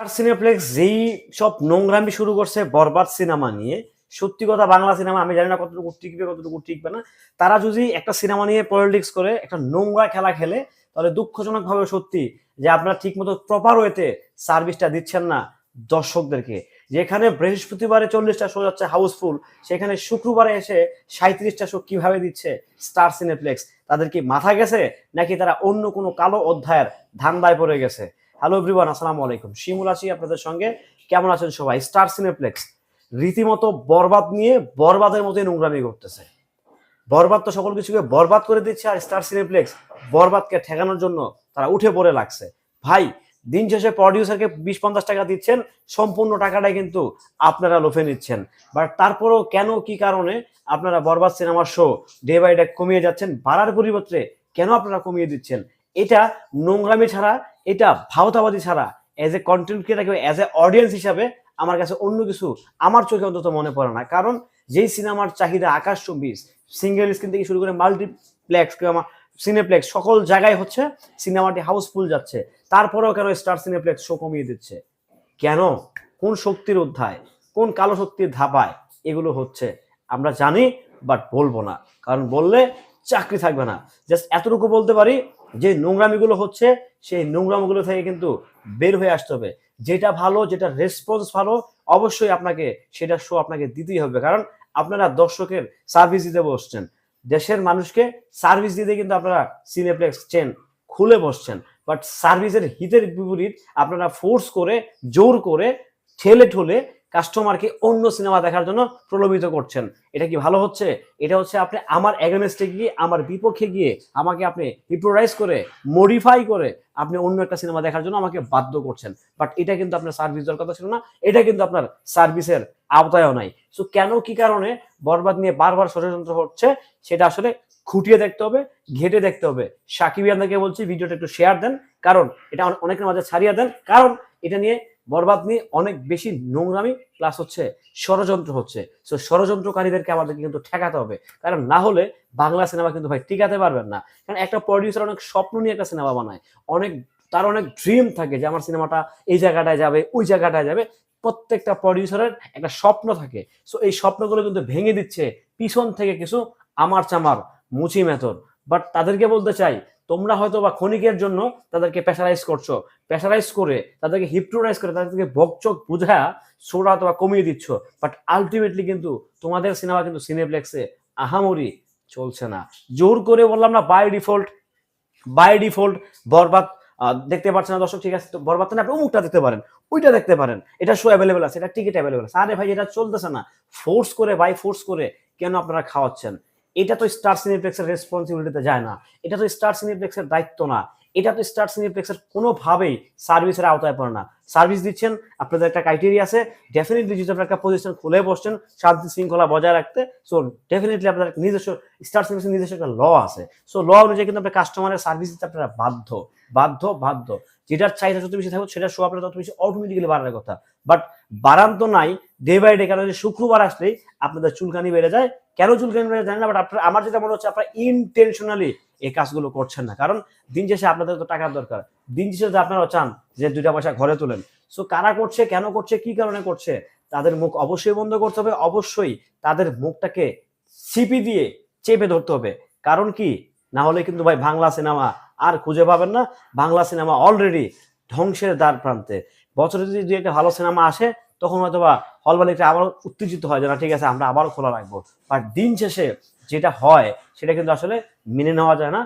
আর cineplex যেই সব নোংরামি শুরু করছে, বরবাদ সিনেমা নিয়ে, সত্যি কথা বাংলা সিনেমা, আমি জানি না কতটুকু টিকবে কতটুকু টিকবে না, তারা যদি একটা সিনেমা নিয়ে পলিটিক্স করে, একটা নোংরা খেলা খেলে, তাহলে দুঃখজনক ভাবে সত্যি যে আপনারা ঠিকমতো প্রপার ওয়েতে সার্ভিসটা দিচ্ছেন না দর্শকদেরকে। যেখানে বৃহস্পতিবারে চল্লিশটা শো যাচ্ছে হাউসফুল সেখানে শুক্রবারে এসে সাঁত্রিশটা শো কীভাবে দিচ্ছে স্টার সিনেপ্লেক্স তাদের কি মাথা গেছে? নাকি তারা অন্য কোনো কালো অধ্যায়ের ধান্দায় পড়ে গেছে? হ্যালো এভরিওয়ান আসসালামু আলাইকুম। শিমুল আছি আপনাদের সঙ্গে। কেমন আছেন সবাই? স্টার সিনেপ্লেক্স রীতিমতো বরবাদ নিয়ে বরবাদের মতোই নোংরামি করতেছে। বরবাদ তো সকল কিছুকে বরবাদ করে দিচ্ছে আর স্টার সিনেপ্লেক্স বরবাদকে ঠেকানোর জন্য তারা উঠে পড়ে লাগছে। ভাই, দিন শেষে প্রডিউসারকে বিশ পঞ্চাশ টাকা দিচ্ছেন, সম্পূর্ণ টাকাটাই কিন্তু আপনারা লোফে নিচ্ছেন। বাট তারপরেও কেন, কি কারণে আপনারা বরবাদ সিনেমার শো ডে বাই ডে কমিয়ে যাচ্ছেন? বাড়ার পরিবর্তে কেন আপনারা কমিয়ে দিচ্ছেন? এটা নোংরামি ছাড়া, এটা ভাওতাবাদী ছাড়া as a content creator as a audience হিসাবে আমার কাছে অন্য কিছু আমার চোখে অন্তত মনে পড়ে না। কারণ যেই সিনেমার চাহিদা আকাশ চব্বিশ সিঙ্গেল স্ক্রিন থেকে শুরু করে মাল্টিপ্লেক্স কিংবা সিনেপ্লেক্স সকল জায়গায় হচ্ছে, সিনেমাটি হাউসফুল যাচ্ছে। তারপরেও কেন স্টার সিনেপ্লেক্স শো কমিয়ে দিচ্ছে? কেন? কোন শক্তির অধ্যায়? কোন কালো শক্তির ধাপায় এগুলো হচ্ছে? আমরা জানি বাট বলব না। কারণ বললে চাকরি থাকবে না। জাস্ট এতটুকু বলতে পারি যে নোংরামিগুলো হচ্ছে, সেই নোংরামিগুলো থেকে কিন্তু বের হয়ে আসতে হবে। যেটা ভালো, যেটা রেসপন্স ভালো, অবশ্যই আপনাকে সেটা শো আপনাকে দিতেই হবে। কারণ আপনারা দর্শকের সার্ভিস দিতে বসছেন। দেশের মানুষকে সার্ভিস দিতে কিন্তু আপনারা সিনেপ্লেক্স চেন খুলে বসছেন। বাট সার্ভিসের হিতের বিপরীত আপনারা ফোর্স করে, জোর করে, ঠেলে ঠুলে কাস্টমারকে অন্য সিনেমা দেখার জন্য প্রলোভিত করছেন। এটা কি ভালো হচ্ছে? এটা হচ্ছে আপনি আমার এগেনস্টে গিয়ে, আমার বিপক্ষে গিয়ে আমাকে আপনি হিপ্রোরাইজ করে মডিফাই করে আপনি অন্য একটা সিনেমা দেখার জন্য আমাকে বাধ্য করছেন। বাট এটা কিন্তু আপনার সার্ভিস দেওয়ার কথা ছিল না, এটা কিন্তু আপনার সার্ভিসের আওতায়ও নাই। সো কেন, কি কারণে বরবাদ নিয়ে বারবার ষড়যন্ত্র হচ্ছে, সেটা আসলে খুঁটিয়ে দেখতে হবে, ঘেটে দেখতে হবে। সাকিব ইয়ানদাকে বলছি, ভিডিওটা একটু শেয়ার দেন, কারণ এটা অনেকের মাঝে ছাড়িয়ে দেন, কারণ এটা নিয়ে বরবাদ নিয়ে অনেক বেশি নোংরামি প্লাস হচ্ছে ষড়যন্ত্র হচ্ছে। সো ষড়যন্ত্রকারীদেরকে আমাদেরকে কিন্তু ঠেকাতে হবে। কারণ না হলে বাংলা সিনেমা কিন্তু ভাই টিকাতে পারবেন না। কারণ একটা প্রডিউসার অনেক স্বপ্ন নিয়ে একটা সিনেমা বানায়। অনেক, তার অনেক ড্রিম থাকে যে আমার সিনেমাটা এই জায়গাটায় যাবে, ওই জায়গাটায় যাবে। প্রত্যেকটা প্রডিউসারের একটা স্বপ্ন থাকে। সো এই স্বপ্নগুলো কিন্তু ভেঙে দিচ্ছে। পিছন থেকে কিছু আমার চামার, মুচি মেথর বাট তাদেরকে বলতে চাই তোমরা হয়তো বা ক্ষণিকের জন্য তাদেরকে প্রেশারাইজ করছ। প্রেশারাইজ করে তাদেরকে হিপ্টোরাইজ করে তাদেরকে বকচক বুঝা সোরা অথবা কমিয়ে দিচ্ছ। বাট আলটিমেটলি কিন্তু তোমাদের সিনেমা কিন্তু সিনেপ্লেক্সে আহামরি চলছে না। জোর করে বললাম না বাই ডিফল্ট বাই ডিফল্ট বরবাদ দেখতে পাচ্ছেন না দর্শক, ঠিক আছে, তো বরবাদ না, আপনি অমুকটা দেখতে পারেন, ওইটা দেখতে পারেন। এটা শো অ্যাভেলেবেল আছে, এটা টিকিট অ্যাভেলেবেল আছে। আরে ভাই, এটা চলতেছে না। ফোর্স করে বাই ফোর্স করে কেন আপনারা খাওয়াচ্ছেন? এটা তো স্টার সিনেপ্লেক্সের রেসপন্সিবিলিটিতে যায় না। এটা তো স্টার সিনেপ্লেক্সের দায়িত্ব না। এটা তো স্টার সিনেপ্লেক্সের কোনোভাবেই সার্ভিসের আওতায় পড়ে না। সার্ভিস দিচ্ছেন, আপনাদের একটা ক্রাইটেরিয়া আছে ডেফিনেটলি যদি আপনার একটা পজিশন খুলে বসছেন, শান্তি শৃঙ্খলা বজায় রাখতে সো ডেফিনেটলি আপনার নিজস্ব স্টার সিনেপ্লেক্সের নিজস্ব একটা ল আছে। সো ল অনুযায়ী কিন্তু আপনার কাস্টমারের সার্ভিস দিতে আপনারা বাধ্য বাধ্য বাধ্য। যেটার চাহিদা যত বেশি থাকবে সেটা শো আপনার তত বেশি অটোমেটিক্যালি বাড়ার কথা। বাট বাড়ান তো নাই ডে বাই ডে কারণ শুক্রবার আসলেই আপনাদের চুলকানি বেড়ে যায়। কেন চুলকানি বেড়ে যায় না বাট আপনার আমার যেটা মনে হচ্ছে, আপনারা ইনটেনশনালি এই কাজগুলো করছেন না। কারণ দিন শেষে আপনাদের তো টাকার দরকার। দিন শেষে আপনারা চান যে দুইটা পয়সা ঘরে তোলেন। সো কারা করছে, কেন করছে, কি কারণে করছে, তাদের মুখ অবশ্যই বন্ধ করতে হবে। অবশ্যই তাদের মুখটাকে সিপি দিয়ে চেপে ধরতে হবে। কারণ কি? না হলে কিন্তু ভাই বাংলা সিনেমা আর খুঁজে পাবেন না। বাংলা সিনেমা অলরেডি ধ্বংসের দ্বার প্রান্তে। বছরে যদি দুই একটা ভালো সিনেমা আসে, তখন হয়তো বা হল মালিকরা আবার উত্তেজিত হয় যে না, ঠিক আছে, আমরা আবারও খোলা রাখব। বাট দিন শেষে যেটা হয়, সেটা কিন্তু আসলে মেনে নেওয়া যায় না,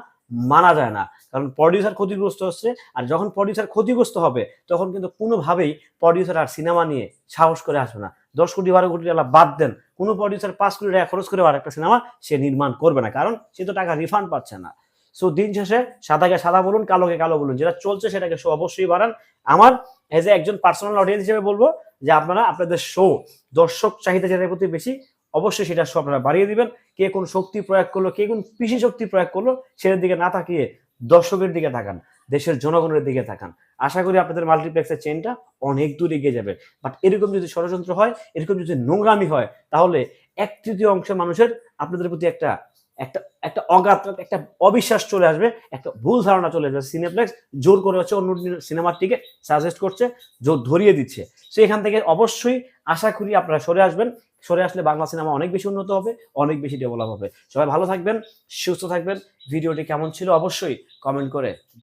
মানা যায় না। কারণ প্রডিউসার ক্ষতিগ্রস্ত হচ্ছে, আর যখন প্রডিউসার ক্ষতিগ্রস্ত হবে, তখন কিন্তু কোনোভাবেই প্রডিউসার আর সিনেমা নিয়ে সাহস করে আসবে না। দশ কোটি, বারো কোটি টাকা বাদ দেন, কোনো প্রডিউসার পাঁচ কোটি টাকা খরচ করে আর একটা সিনেমা সে নির্মাণ করবে না, কারণ সে তো টাকা রিফান্ড পাচ্ছে না। সো দিন শেষে সাদাকে সাদা বলুন, কালোকে কালো বলুন, যেটা চলছে সেটাকে অবশ্যই বাড়ান। আমার এজ এ একজন পার্সোনাল অডিয়েন্স হিসেবে বলব যে আপনারা আপনাদের শো দর্শক চাহিদা যেটার প্রতি বেশি, অবশ্যই সেটা শো আপনারা বাড়িয়ে দিবেন। কে কোন শক্তি প্রয়োগ করল, কে কোন কৃষি শক্তি প্রয়োগ করল, সেটার দিকে না তাকিয়ে দর্শকের দিকে তাকান, দেশের জনগণের দিকে তাকান। আশা করি আপনাদের মাল্টিপ্লেক্সের চেনটা অনেক দূর এগিয়ে যাবে। বাট এরকম যদি ষড়যন্ত্র হয়, এরকম যদি নোংরামি হয়, তাহলে এক তৃতীয় অংশের মানুষের আপনাদের প্রতি একটা একটা একটা অগাধ, একটা অবিশ্বাস চলে আসবে, একটা ভুল ধারণা চলে আসবে। সিনেপ্লেক্স জোর করে হচ্ছে অন্য সিনেমাটিকে সাজেস্ট করছে, জোর ধরিয়ে দিচ্ছে। সো এখান থেকে অবশ্যই আশা করি আপনারা সরে আসবেন। সরে আসলে বাংলা সিনেমা অনেক বেশি উন্নত হবে, অনেক বেশি ডেভেলপ হবে। সবাই ভালো থাকবেন, সুস্থ থাকবেন। ভিডিওটি কেমন ছিল অবশ্যই কমেন্ট করে